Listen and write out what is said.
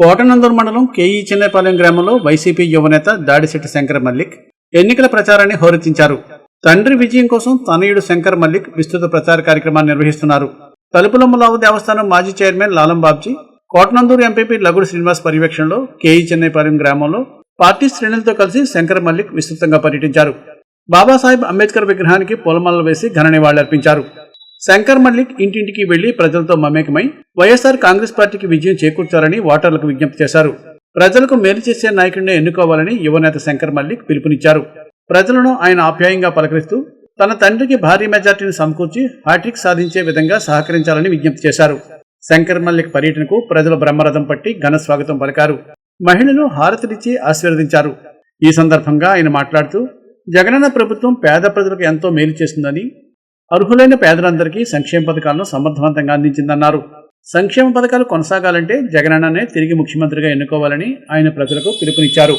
Kotanandur మండలం KE Chinnapalem గ్రామంలో YCP యువనేత దాడిశెట్టి శంకర్ మల్లిక్ ఎన్నికల ప్రచారాన్ని హోరెత్తించారు. తండ్రి విజయం కోసం తనయుడు శంకర్ మల్లిక్ విస్తృత ప్రచార కార్యక్రమాన్ని నిర్వహిస్తున్నారు. తలుపులమ్మలావు దేవస్థానం మాజీ చైర్మన్ లాలం బాబ్జీ కోటనందూరు ఎంపీపీ లగుడు శ్రీనివాస్ పర్యవేక్షణలో కేఈ చెన్నైపాలెం గ్రామంలో పార్టీ శ్రేణులతో కలిసి శంకర్ మల్లిక్ విస్తృతంగా పర్యటించారు. బాబాసాహెబ్ అంబేద్కర్ విగ్రహానికి పూలమాలలు వేసి ఘన నివాళులర్పించారు. శంకర్ మల్లిక్ ఇంటింటికి వెళ్ళి ప్రజలతో మమేకమై వైఎస్ఆర్ కాంగ్రెస్ పార్టీకి విజయం చేకూర్చాలని ఓటర్లకు విజ్ఞప్తి చేశారు. ప్రజలకు మేలు చేసే నాయకుడిని ఎన్నుకోవాలని యువనేత శంకర్ మల్లిక్ పిలుపునిచ్చారు. ప్రజలను ఆయన ఆప్యాయంగా పలకరిస్తూ తన తండ్రికి భారీ మెజార్టీని సమకూర్చి హ్యాట్రిక్ సాధించే విధంగా సహకరించాలని విజ్ఞప్తి చేశారు. శంకర్ మల్లిక్ పర్యటనకు ప్రజలు బ్రహ్మరథం పట్టి ఘన స్వాగతం పలికారు. మహిళలు హారతినిచ్చి ఆశీర్వదించారు. ఈ సందర్భంగా ఆయన మాట్లాడుతూ జగనన్న ప్రభుత్వం పేద ప్రజలకు ఎంతో మేలు చేస్తుందని అర్హులైన పేదలందరికీ సంక్షేమ పథకాలను సమర్థవంతంగా అందించిందన్నారు. సంక్షేమ పథకాలు కొనసాగాలంటే జగనన్ననే తిరిగి ముఖ్యమంత్రిగా ఎన్నుకోవాలని ఆయన ప్రజలకు పిలుపునిచ్చారు.